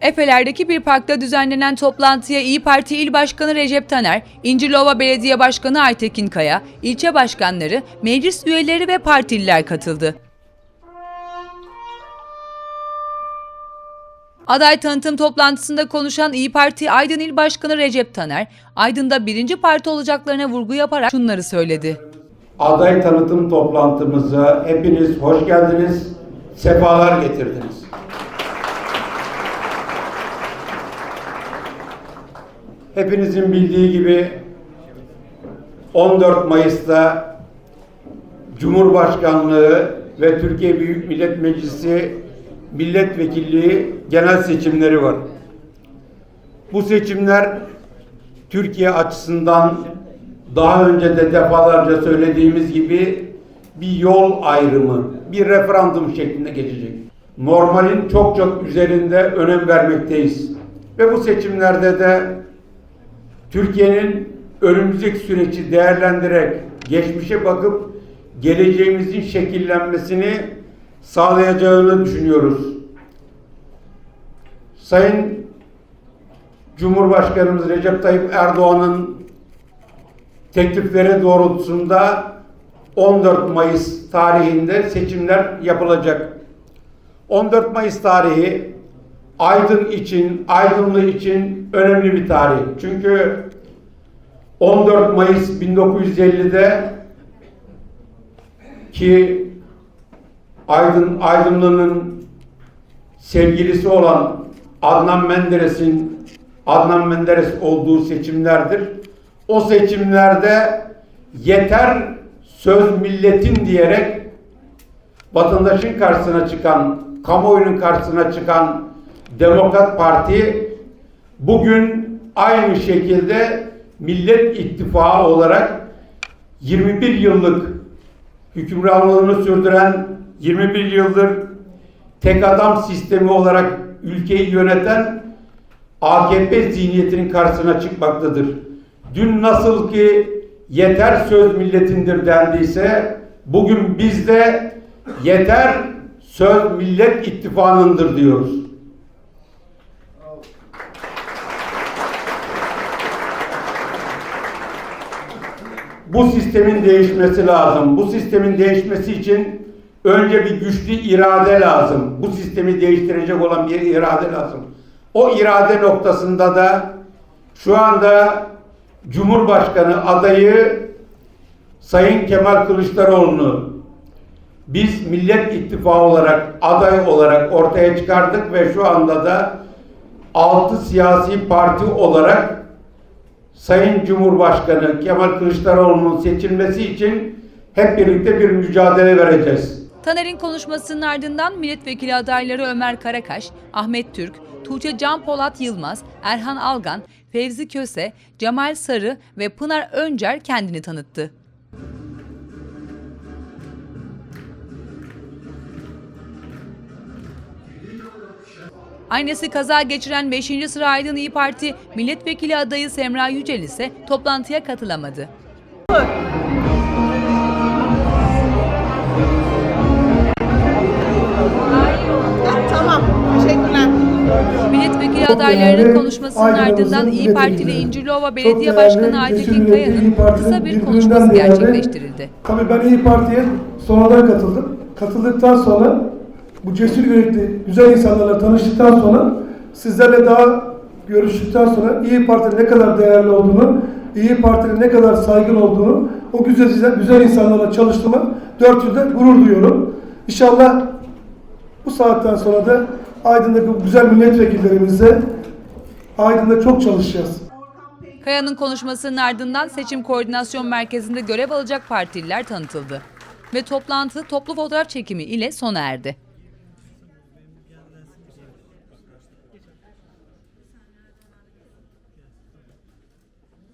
Efeler'deki bir parkta düzenlenen toplantıya İyi Parti İl Başkanı Recep Taner, İncirlova Belediye Başkanı Aytekin Kaya, ilçe başkanları, meclis üyeleri ve partililer katıldı. Aday tanıtım toplantısında konuşan İyi Parti Aydın İl Başkanı Recep Taner, Aydın'da birinci parti olacaklarına vurgu yaparak şunları söyledi. Aday tanıtım toplantımıza hepiniz hoş geldiniz, sefalar getirdiniz. Hepinizin bildiği gibi 14 Mayıs'ta Cumhurbaşkanlığı ve Türkiye Büyük Millet Meclisi milletvekilliği genel seçimleri var. Bu seçimler Türkiye açısından daha önce de defalarca söylediğimiz gibi bir yol ayrımı, bir referandum şeklinde geçecek. Normalin çok çok üzerinde önem vermekteyiz. Ve bu seçimlerde de Türkiye'nin önümüzdeki süreci değerlendirerek geçmişe bakıp geleceğimizin şekillenmesini sağlayacağını düşünüyoruz. Sayın Cumhurbaşkanımız Recep Tayyip Erdoğan'ın teklifleri doğrultusunda 14 Mayıs tarihinde seçimler yapılacak. 14 Mayıs tarihi Aydın için, Aydınlı için önemli bir tarih. Çünkü 14 Mayıs 1950'de ki Aydın Aydınlı'nın sevgilisi olan Adnan Menderes'in Adnan Menderes olduğu seçimlerdir. O seçimlerde yeter söz milletin diyerek vatandaşın karşısına çıkan, kamuoyunun karşısına çıkan Demokrat Parti bugün aynı şekilde Millet İttifakı olarak 21 yıllık hükümranlığını sürdüren 21 yıldır tek adam sistemi olarak ülkeyi yöneten AKP zihniyetinin karşısına çıkmaktadır. Dün nasıl ki yeter söz milletindir dendiyse bugün biz de yeter söz millet ittifakındır diyoruz. Bu sistemin değişmesi lazım. Bu sistemin değişmesi için önce bir güçlü irade lazım. Bu sistemi değiştirecek olan bir irade lazım. O irade noktasında da şu anda Cumhurbaşkanı adayı Sayın Kemal Kılıçdaroğlu'nu biz Millet İttifakı olarak aday olarak ortaya çıkardık ve şu anda da altı siyasi parti olarak Sayın Cumhurbaşkanı Kemal Kılıçdaroğlu'nun seçilmesi için hep birlikte bir mücadele vereceğiz. Taner'in konuşmasının ardından milletvekili adayları Ömer Karakaş, Ahmet Türk, Tuğçe Can Polat Yılmaz, Erhan Algan, Fevzi Köse, Cemal Sarı ve Pınar Öncer kendini tanıttı. Annesi kaza geçiren 5. sıra Aydın İyi Parti milletvekili adayı Semra Yücel ise toplantıya katılamadı. Tamam, teşekkürler. Milletvekili adaylarının konuşmasının ardından İyi Partili. İncirlova Belediye Başkanı Aytekin Kaya'nın kısa bir konuşması gerçekleştirildi. Tabii ben İyi Parti'ye sonradan katıldım. Katıldıktan sonra bu cesur yürekli güzel insanlarla tanıştıktan sonra sizlerle daha görüştükten sonra İyi Parti'nin ne kadar değerli olduğunu, İyi Parti'nin ne kadar saygın olduğunu, o güzel güzel, insanlarla çalıştığıma dört yılda gurur duyuyorum. İnşallah bu saatten sonra da Aydın'daki güzel milletvekillerimizle Aydın'da çok çalışacağız. Kaya'nın konuşmasının ardından seçim koordinasyon merkezinde görev alacak partililer tanıtıldı. Ve toplantı toplu fotoğraf çekimi ile sona erdi.